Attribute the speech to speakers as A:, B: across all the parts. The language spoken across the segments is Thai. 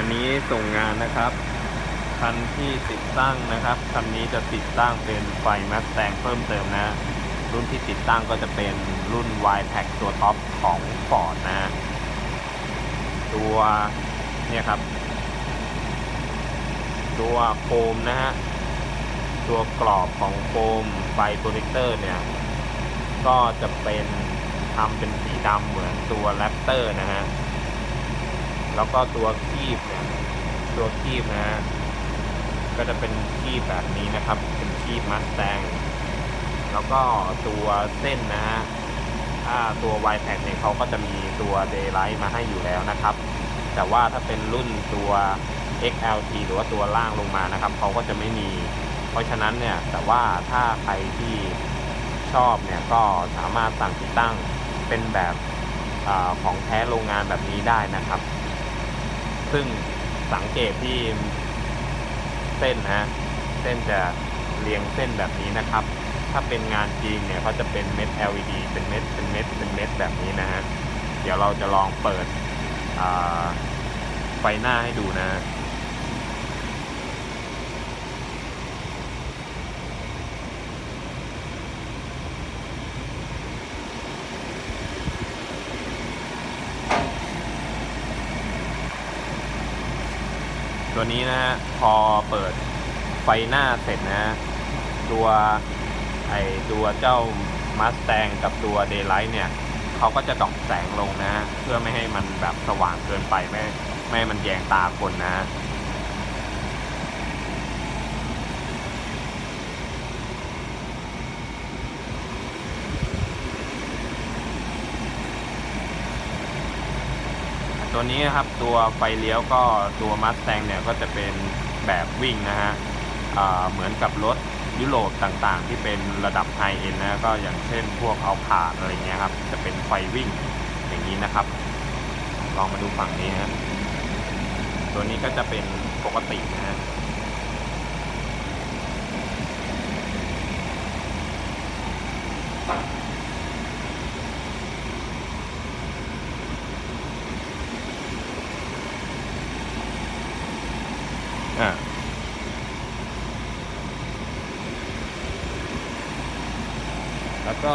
A: อันนี้ส่งงานนะครับคันที่ติดตั้งนะครับคันนี้จะติดตั้งเป็นไฟแมสแตงเพิ่มเติมนะ รุ่นที่ติดตั้งก็จะเป็นรุ่น y t a c ตัวท็อปของ Ford นะฮะตัวเนี่ยครับ ตัวโคมนะฮะ ตัวกรอบของโคมไฟโปรเจคเตอร์เนี่ย ก็จะเป็นทำเป็นสีดำเหมือนตัวแรปเตอร์นะฮะ แล้วก็ตัวคีบเนี่ยตัวคีบนะฮะก็จะเป็นคีบแบบนี้นะครับ เป็นคีบมัสแตงแล้วก็ตัวเส้นนะฮะถ้าตัว y t a g เนี่ยเขาก็จะมีตัว Daylight มาให้อยู่แล้วนะครับ แต่ว่าถ้าเป็นรุ่นตัว XLT หรือว่าตัวล่างลงมานะครับเขาก็จะไม่มี เพราะฉะนั้นเนี่ยแต่ว่าถ้าใครที่ชอบเนี่ยก็สามารถสั่งติดตั้งเป็นแบบอของแท้โรงงานแบบนี้ได้นะครับ ซึ่งสังเกตที่เส้นนะเส้นจะเรียงเส้นแบบนี้นะครับ ถ้าเป็นงานจริงเนี่ยเขาจะเป็นเม็ด LED เป็นเม็ด เป็นเม็ด เป็นเม็ดแบบนี้นะฮะ เดี๋ยวเราจะลองเปิดไฟหน้าให้ดูนะ ตัวนี้นะฮะพอเปิดไฟหน้าเสร็จนะตัวไอตัวเจ้ามาสแตงกับตัวเดย์ไลท์เนี่ยเขาก็จะดอกแสงลงนะ เพื่อไม่ให้มันแบบสว่างเกินไปไม่ไม่มันแยงตาคนนะ ตัวนี้นะครับตัวไฟเลี้ยวก็ตัวมัสแตงเนี่ยก็จะเป็นแบบวิ่งนะฮะเหมือนกับรถยุโรปต่างๆ ที่เป็นระดับไฮเอ็นนะก็อย่างเช่นพวกเอาผ่านอะไรเงี้ยครับ จะเป็นไฟวิ่งอย่างนี้นะครับ ลองมาดูฝั่งนี้ฮะตัวนี้ก็จะเป็นปกตินะฮะ อ่าแล้วก็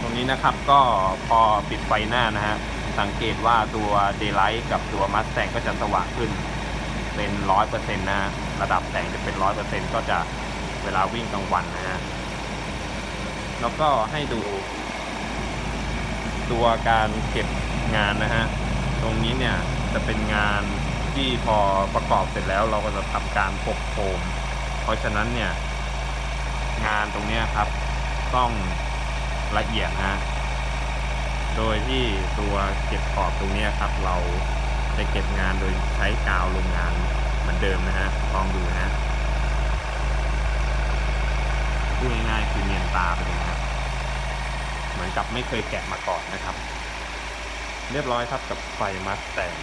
A: ตรงนี้นะครับก็พอปิดไฟหน้านะฮะ สังเกตว่าตัว Daylight กับตัว Mustang ก็จะสว่างขึ้น เป็นร้อยเปอร์เซ็นต์นะ ระดับแสงจะเป็นร้อยเปอร์เซ็นต์ก็จะเวลาวิ่งกลางวันนะฮะ แล้วก็ให้ดูตัวการเก็บงานนะฮะ ตรงนี้เนี่ยจะเป็นงาน ที่พอประกอบเสร็จแล้วเราก็จะทำการปกโคม เพราะฉะนั้นเนี่ย งานตรงนี้ครับ ต้องละเอียดนะ โดยที่ตัวเก็บขอบตรงนี้ครับ เราจะเก็บงานโดยใช้กาวโรงงานเหมือนเดิมนะฮะลองดูนะฮะพูดง่ายๆคือเนียนตาไปเลยนะครับเหมือนกับไม่เคยแกะมาก่อนนะครับ เรียบร้อยครับกับไฟมัสแตง